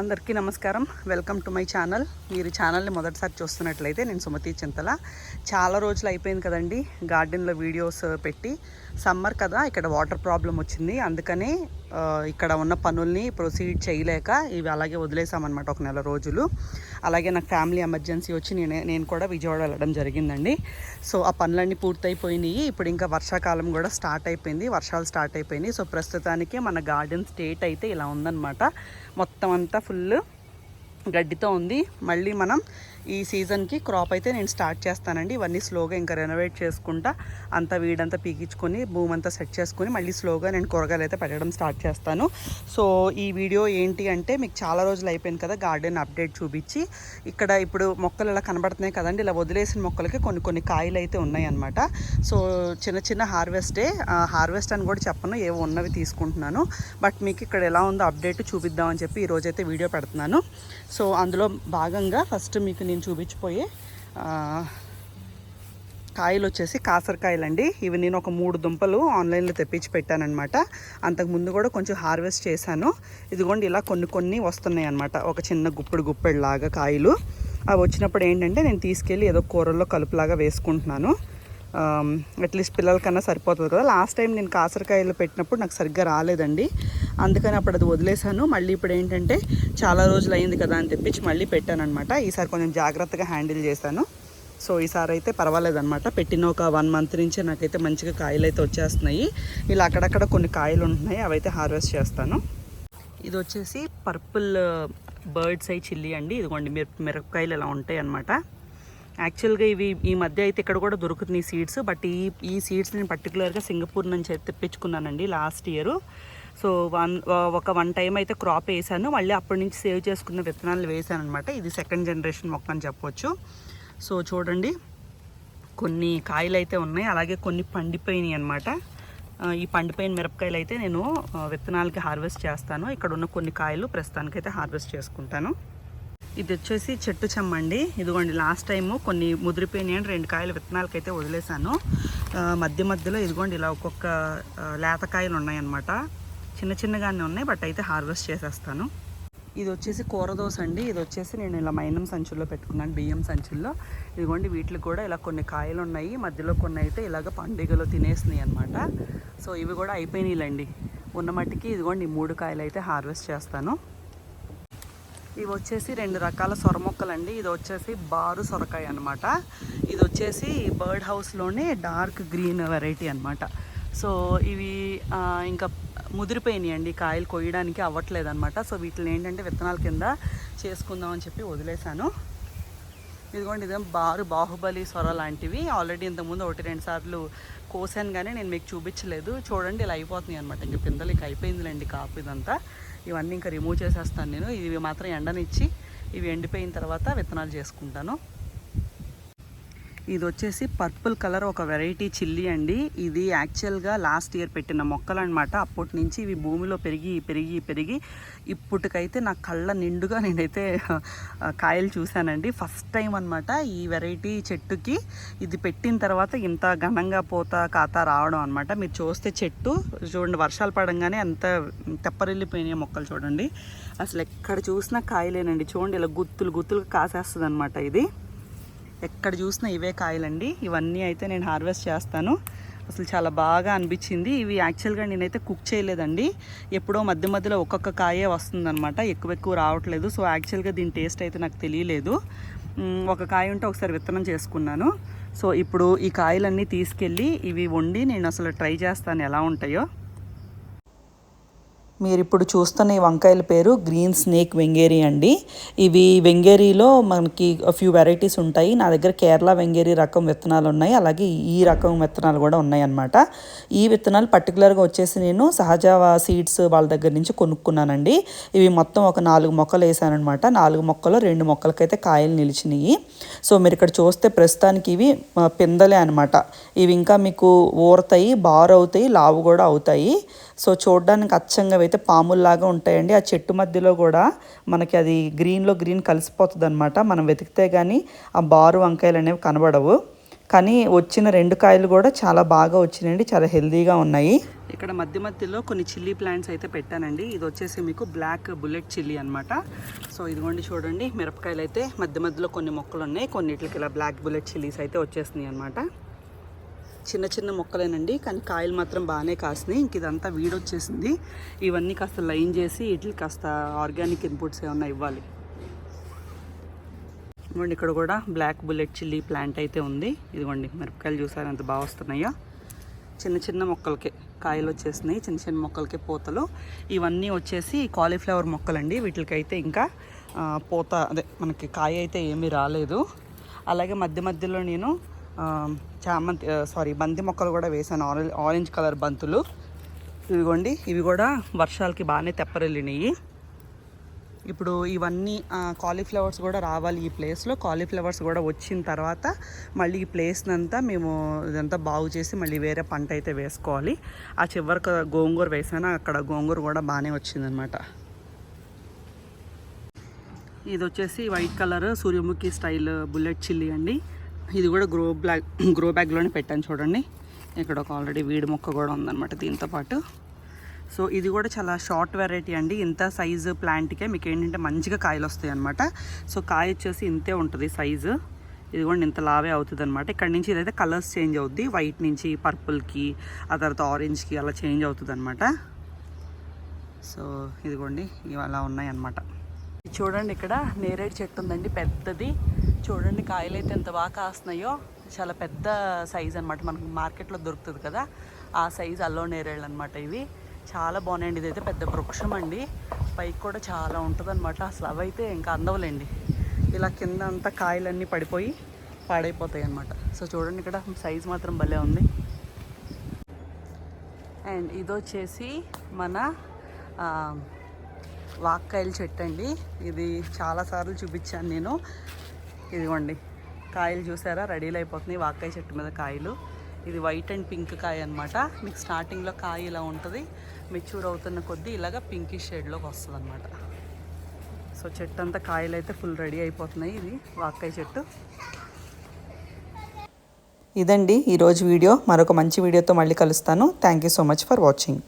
అందరికీ నమస్కారం. Welcome to my channel మీరు ఛానల్ని మొదటిసారి చూస్తున్నట్లయితే నేను సుమతి చింతల. చాలా రోజులు అయిపోయింది కదండి గార్డెన్లో వీడియోస్ పెట్టి. సమ్మర్ కదా ఇక్కడ వాటర్ ప్రాబ్లం వచ్చింది. అందుకనే ఇక్కడ ఉన్న పనుల్ని ప్రొసీడ్ చేయలేక ఇవి అలాగే వదిలేసామన్నమాట ఒక నెల రోజులు. అలాగే నాకు ఫ్యామిలీ ఎమర్జెన్సీ వచ్చి నేను నేను కూడా విజయవాడ వెళ్ళడం జరిగిందండి. సో ఆ పనులన్నీ పూర్తయిపోయినాయి. ఇప్పుడు ఇంకా వర్షాకాలం కూడా స్టార్ట్ అయిపోయింది. వర్షాలు స్టార్ట్ అయిపోయినాయి. సో ప్రస్తుతానికి మన గార్డెన్ స్టేట్ అయితే ఇలా ఉందన్నమాట. మొత్తం అంతా ఫుల్ గడ్డితో ఉంది. మళ్ళీ మనం ఈ సీజన్కి క్రాప్ అయితే నేను స్టార్ట్ చేస్తానండి. ఇవన్నీ స్లోగా ఇంకా రెనోవేట్ చేసుకుంటా అంతా వీడంతా పీకించుకొని భూమి అంతా సెట్ చేసుకొని మళ్ళీ స్లోగా నేను కూరగాయలు అయితే పెట్టడం స్టార్ట్ చేస్తాను. సో ఈ వీడియో ఏంటి అంటే మీకు చాలా రోజులు అయిపోయింది కదా గార్డెన్ అప్డేట్ చూపించి. ఇక్కడ ఇప్పుడు మొక్కలు ఇలా కనబడుతున్నాయి కదండి. ఇలా వదిలేసిన మొక్కలకి కొన్ని కొన్ని కాయలు అయితే ఉన్నాయన్నమాట. సో చిన్న చిన్న హార్వెస్టే హార్వెస్ట్ అని కూడా చెప్పను ఏవో ఉన్నవి తీసుకుంటున్నాను. బట్ మీకు ఇక్కడ ఎలా ఉందో అప్డేట్ చూపిద్దామని చెప్పి ఈరోజు వీడియో పెడుతున్నాను. సో అందులో భాగంగా ఫస్ట్ మీకు నేను చూపించిపోయి కాయలు వచ్చేసి కాసరకాయలు అండి ఇవి నేను ఒక మూడు దుంపలు ఆన్లైన్లో తెప్పించి పెట్టానమాట అంతకుముందు కూడా కొంచెం హార్వెస్ట్ చేశాను. ఇదిగోండి ఇలా కొన్ని కొన్ని వస్తున్నాయి అనమాట ఒక చిన్న గుప్పెడు గుప్పెడు లాగా కాయలు. అవి వచ్చినప్పుడు ఏంటంటే నేను తీసుకెళ్ళి ఏదో కూరల్లో కలుపులాగా వేసుకుంటున్నాను. అట్లీస్ట్ పిల్లలకన్నా సరిపోతుంది కదా. లాస్ట్ టైం నేను కాసరకాయలు పెట్టినప్పుడు నాకు సరిగ్గా రాలేదండి. అందుకని అప్పుడు అది వదిలేశాను. మళ్ళీ ఇప్పుడు ఏంటంటే చాలా రోజులు అయింది కదా అని తెప్పించి మళ్ళీ పెట్టాను అనమాట ఈసారి కొంచెం జాగ్రత్తగా హ్యాండిల్ చేశాను. సో ఈసారి అయితే పర్వాలేదన్నమాట. పెట్టిన ఒక వన్ మంత్ నుంచి నాకైతే మంచిగా కాయలు అయితే వచ్చేస్తున్నాయి. ఇలా అక్కడక్కడ కొన్ని కాయలు ఉంటున్నాయి అవైతే హార్వెస్ట్ చేస్తాను. ఇది వచ్చేసి పర్పుల్ బర్డ్స్ అయి చిల్లీ అండి. ఇదిగోండి మిర మిరపకాయలు ఇలా ఉంటాయి అన్నమాట యాక్చువల్గా ఇవి ఈ మధ్య అయితే ఇక్కడ కూడా దొరుకుతున్నాయి సీడ్స్. బట్ ఈ ఈ సీడ్స్ నేను పర్టికులర్గా సింగపూర్ నుంచి తెప్పించుకున్నానండి లాస్ట్ ఇయర్. సో వన్ ఒక వన్ టైం అయితే క్రాప్ వేసాను. మళ్ళీ అప్పటి నుంచి సేవ్ చేసుకున్న విత్తనాలు వేసాను అనమాట ఇది సెకండ్ జనరేషన్ మొక్క అని చెప్పొచ్చు. సో చూడండి కొన్ని కాయలు అయితే ఉన్నాయి. అలాగే కొన్ని పండిపోయినాయి అనమాట ఈ పండిపోయిన మిరపకాయలు అయితే నేను విత్తనాలకి హార్వెస్ట్ చేస్తాను. ఇక్కడ ఉన్న కొన్ని కాయలు ప్రస్తుతానికైతే హార్వెస్ట్ చేసుకుంటాను. ఇది వచ్చేసి చెట్టు చెమ్మండి ఇదిగోండి లాస్ట్ టైము కొన్ని ముదిరిపోయినాయి అని రెండు కాయలు విత్తనాలకైతే వదిలేశాను. మధ్య మధ్యలో ఇదిగోండి ఇలా ఒక్కొక్క లేతకాయలు ఉన్నాయన్నమాట చిన్న చిన్నగానే ఉన్నాయి బట్ అయితే హార్వెస్ట్ చేసేస్తాను. ఇది వచ్చేసి కూరదోస అండి. ఇది వచ్చేసి నేను ఇలా మైనం సంచుల్లో పెట్టుకున్నాను బియ్యం సంచుల్లో. ఇదిగోండి వీటికి కూడా ఇలా కొన్ని కాయలు ఉన్నాయి. మధ్యలో కొన్ని అయితే ఇలాగ పండుగలో తినేసినాయి అనమాట సో ఇవి కూడా అయిపోయినాయిలండి. ఉన్న మట్టికి ఇదిగోండి మూడు కాయలు అయితే హార్వెస్ట్ చేస్తాను. ఇవి వచ్చేసి రెండు రకాల సొర మొక్కలండి. ఇది వచ్చేసి బారు సొరకాయ అనమాట ఇది వచ్చేసి బర్డ్ హౌస్లోనే డార్క్ గ్రీన్ వెరైటీ అనమాట సో ఇవి ఇంకా ముదిరిపోయినాయి అండి కాయలు కొయ్యడానికి అవ్వట్లేదు అనమాట సో వీటిని ఏంటంటే విత్తనాల కింద చేసుకుందాం అని చెప్పి వదిలేశాను. ఇదిగోండి ఇదేం బారు బాహుబలి సొర లాంటివి. ఆల్రెడీ ఇంతకుముందు ఒకటి రెండు సార్లు కోసాను కానీ నేను మీకు చూపించలేదు. చూడండి ఇలా అయిపోతున్నాయి అనమాట ఇంక పిందలు ఇక అయిపోయిందిలేండి కాపు ఇదంతా. ఇవన్నీ ఇంకా రిమూవ్ చేసేస్తాను నేను. ఇవి మాత్రం ఎండనిచ్చి ఇవి ఎండిపోయిన తర్వాత విత్తనాలు చేసుకుంటాను. ఇది వచ్చేసి పర్పుల్ కలర్ ఒక వెరైటీ చిల్లీ అండి. ఇది యాక్చువల్గా లాస్ట్ ఇయర్ పెట్టిన మొక్కలు అనమాట అప్పటి నుంచి ఇవి భూమిలో పెరిగి పెరిగి పెరిగి ఇప్పటికైతే నా కళ్ళ నిండుగా నేనైతే కాయలు చూశానండి. ఫస్ట్ టైం అనమాట ఈ వెరైటీ చెట్టుకి. ఇది పెట్టిన తర్వాత ఇంత ఘనంగా పోత కాత రావడం అనమాట మీరు చూస్తే చెట్టు చూడండి వర్షాలు పడంగానే అంత తెప్పరిల్లిపోయినాయి మొక్కలు చూడండి. అసలు ఎక్కడ చూసినా కాయలేనండి. చూడండి ఇలా గుత్తులు గుత్తులు కాసేస్తుంది అనమాట ఇది. ఎక్కడ చూసినా ఇవే కాయలండి. ఇవన్నీ అయితే నేను హార్వెస్ట్ చేస్తాను. అసలు చాలా బాగా అనిపించింది. ఇవి యాక్చువల్గా నేనైతే కుక్ చేయలేదండి. ఎప్పుడో మధ్య మధ్యలో ఒక్కొక్క కాయే వస్తుందన్నమాట. ఎక్కువ ఎక్కువ రావట్లేదు. సో యాక్చువల్గా దీని టేస్ట్ అయితే నాకు తెలియలేదు. ఒక కాయ ఉంటే ఒకసారి విత్తనం చేసుకున్నాను. సో ఇప్పుడు ఈ కాయలన్నీ తీసుకెళ్ళి ఇవి వండి నేను అసలు ట్రై చేస్తాను ఎలా ఉంటాయో. మీరు ఇప్పుడు చూస్తున్న ఈ వంకాయల పేరు గ్రీన్ స్నేక్ వెంగేరి అండి. ఇవి వెంగేరిలో మనకి ఫ్యూ వెరైటీస్ ఉంటాయి. నా దగ్గర కేరళ వెంగేరి రకం విత్తనాలు ఉన్నాయి. అలాగే ఈ రకం విత్తనాలు కూడా ఉన్నాయి అన్నమాట. ఈ విత్తనాలు పర్టికులర్గా వచ్చేసి నేను సహజ సీడ్స్ వాళ్ళ దగ్గర నుంచి కొనుక్కున్నానండి. ఇవి మొత్తం ఒక నాలుగు మొక్కలు వేసానమాట నాలుగు మొక్కలు రెండు మొక్కలకైతే కాయలు నిలిచినాయి సో మీరు ఇక్కడ చూస్తే ప్రస్తుతానికి ఇవి పిందలే అనమాట ఇవి ఇంకా మీకు ఊరతాయి బారు అవుతాయి లావు కూడా అవుతాయి. సో చూడడానికి అచ్చంగా అయితే పాముల్లాగా ఉంటాయండి ఆ చెట్టు మధ్యలో కూడా మనకి అది గ్రీన్లో గ్రీన్ కలిసిపోతుంది అనమాట మనం వెతికితే కానీ ఆ బారు వంకాయలు అనేవి కనబడవు. కానీ వచ్చిన రెండు కాయలు కూడా చాలా బాగా వచ్చినాయండి చాలా హెల్దీగా ఉన్నాయి. ఇక్కడ మధ్య మధ్యలో కొన్ని చిల్లీ ప్లాంట్స్ అయితే పెట్టానండి. ఇది వచ్చేసి మీకు బ్లాక్ బుల్లెట్ చిల్లీ అనమాట సో ఇదిగోండి చూడండి మిరపకాయలు అయితే మధ్య మధ్యలో కొన్ని మొక్కలు ఉన్నాయి కొన్నిటికి ఇలా బ్లాక్ బుల్లెట్ చిల్లీస్ అయితే వచ్చేసినాయి అనమాట చిన్న చిన్న మొక్కలేనండి కానీ కాయలు మాత్రం బాగానే కాసినాయి. ఇంక ఇదంతా వీడొచ్చేసింది. ఇవన్నీ కాస్త లైన్ చేసి వీటికి కాస్త ఆర్గానిక్ ఇన్పుట్స్ ఏమన్నా ఇవ్వాలి. ఇదిగోండి ఇక్కడ కూడా బ్లాక్ బుల్లెట్ చిల్లీ ప్లాంట్ అయితే ఉంది. ఇదిగోండి మిరపకాయలు చూసారు ఎంత బాగా వస్తున్నాయో. చిన్న చిన్న మొక్కలకే కాయలు వచ్చేసినాయి చిన్న చిన్న మొక్కలకే పూతలు. ఇవన్నీ వచ్చేసి కాలీఫ్లవర్ మొక్కలండి. వీటికైతే ఇంకా పూత అదే మనకి కాయ అయితే ఏమీ రాలేదు. అలాగే మధ్య మధ్యలో నేను చామంతి సారీ బంతి మొక్కలు కూడా వేసాను ఆరెంజ్ ఆరెంజ్ కలర్ బంతులు. ఇవిగోండి ఇవి కూడా వర్షాలకి బాగానే తెప్పరెళ్ళినాయి ఇప్పుడు ఇవన్నీ కాలీఫ్లవర్స్ కూడా రావాలి ఈ ప్లేస్లో కాలీఫ్లవర్స్ కూడా వచ్చిన తర్వాత మళ్ళీ ఈ ప్లేస్ని అంతా మేము ఇదంతా బాగు చేసి మళ్ళీ వేరే పంట అయితే వేసుకోవాలి. ఆ చివరికి గోంగూర వేసాను అక్కడ గోంగూర కూడా బాగానే వచ్చిందనమాట ఇది వచ్చేసి white colour Suryamukhi style bullet chilli అండి. ఇది కూడా గ్రో బ్లాక్ గ్రో బ్యాగ్లోనే పెట్టాను చూడండి. ఇక్కడ ఒక ఆల్రెడీ వీడి మొక్క కూడా ఉందన్నమాట దీంతో పాటు. సో ఇది కూడా చాలా షార్ట్ వెరైటీ అండి. ఇంత సైజు ప్లాంట్కే మీకు ఏంటంటే మంచిగా కాయలు వస్తాయి అనమాట సో కాయ వచ్చేసి ఇంతే ఉంటుంది సైజు ఇది కూడా ఇంత లావే అవుతుంది అనమాట ఇక్కడ నుంచి ఇదైతే కలర్స్ చేంజ్ అవుద్ది. వైట్ నుంచి పర్పుల్కి ఆ తర్వాత ఆరెంజ్కి అలా చేంజ్ అవుతుంది అనమాట సో ఇదిగోండి ఇవి అలా ఉన్నాయి అన్నమాట చూడండి ఇక్కడ నేరేడు చెట్టు ఉందండి పెద్దది. చూడండి కాయలు అయితే ఎంత బాగా కాస్తున్నాయో. చాలా పెద్ద సైజ్ అనమాట మనకు మార్కెట్లో దొరుకుతుంది కదా. ఆ సైజ్ అల్లో నేరేళ్ళు అనమాట ఇవి. చాలా బాగున్నాయండి. ఇదైతే పెద్ద వృక్షం అండి. పైకి కూడా చాలా ఉంటుంది అనమాట అసలు అవైతే ఇంకా అందవులేండి. ఇలా కింద అంతా కాయలన్నీ పడిపోయి పాడైపోతాయి అనమాట సో చూడండి ఇక్కడ సైజ్ మాత్రం భలే ఉంది. అండ్ ఇది వచ్చేసి మన వాక్కాయల చెట్టు అండి. ఇది చాలాసార్లు చూపించాను నేను. ఇదిగోండి. కాయలు చూసారా? రెడీలు అయిపోతున్నాయి. వాకాయ చెట్టు మీద కాయలు. ఇది వైట్ అండ్ పింక్ కాయ అనమాట మీకు స్టార్టింగ్లో కాయ ఇలా ఉంటుంది. మెచ్యూర్ అవుతున్న కొద్దీ ఇలాగ పింకిష్ షేడ్లోకి వస్తుంది అనమాట సో చెట్టు అంతా కాయలు అయితే ఫుల్ రెడీ అయిపోతున్నాయి. ఇది వాకాయ చెట్టు. ఇదండి ఈరోజు వీడియో. మరొక మంచి వీడియోతో మళ్ళీ కలుస్తాను. Thank you so much for watching.